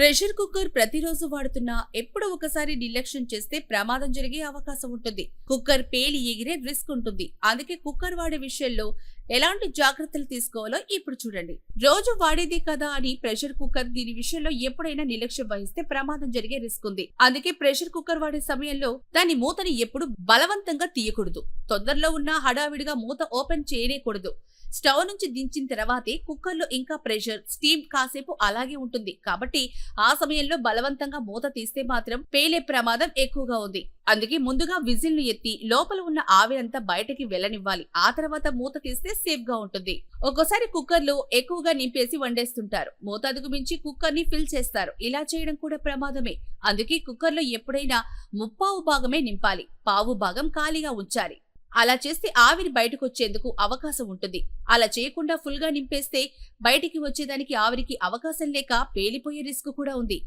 Pressure cooker ప్రతిరోజు వాడుతున్నా ఎప్పుడు ఒకసారి నిర్లక్ష్యం చేస్తే ప్రమాదం జరిగే అవకాశం ఉంటుంది. కుక్కర్ పేలి ఎగిరే రిస్క్ ఉంటుంది. అందుకే కుక్కర్ వాడే విషయంలో ఎలాంటి జాగ్రత్తలు తీసుకోవాలో ఇప్పుడు చూడండి. రోజు వాడేదే కదా అని ప్రెషర్ కుక్కర్ దీని విషయంలో ఎప్పుడైనా నిర్లక్ష్యం వహిస్తే ప్రమాదం జరిగే రిస్క్ ఉంది. అందుకే ప్రెషర్ కుక్కర్ వాడే సమయంలో దాని మూతని ఎప్పుడు బలవంతంగా తీయకూడదు. తొందరలో ఉన్న హడావిడిగా మూత ఓపెన్ చేయనేకూడదు. స్టవ్ నుంచి దించిన తర్వాతే కుక్కర్లో ఇంకా ప్రెషర్ స్టీమ్ కాసేపు అలాగే ఉంటుంది. కాబట్టి ఆ సమయంలో బలవంతంగా మూత తీస్తే మాత్రం పేలే ప్రమాదం ఎక్కువగా ఉంది. అందుకే ముందుగా విజిల్ను ఎత్తి లోపల ఉన్న ఆవిరంతా బయటకి వెళ్ళనివ్వాలి. ఆ తర్వాత మూత తీస్తే సేఫ్గా ఉంటుంది. ఒక్కోసారి కుక్కర్లో ఎక్కువగా నింపేసి వండేస్తుంటారు. మోతాదుకు మించి కుక్కర్ని ఫిల్ చేస్తారు. ఇలా చేయడం కూడా ప్రమాదమే. అందుకే కుక్కర్లో ఎప్పుడైనా ముప్పావు భాగమే నింపాలి. పావు భాగం ఖాళీగా ఉంచాలి. అలా చేస్తే ఆవిరి బయటకు వచ్చేందుకు అవకాశం ఉంటుంది. అలా చేయకుండా ఫుల్గా నింపేస్తే బయటికి వచ్చేదానికి ఆవిరికి అవకాశం లేక పేలిపోయే రిస్క్ కూడా ఉంది.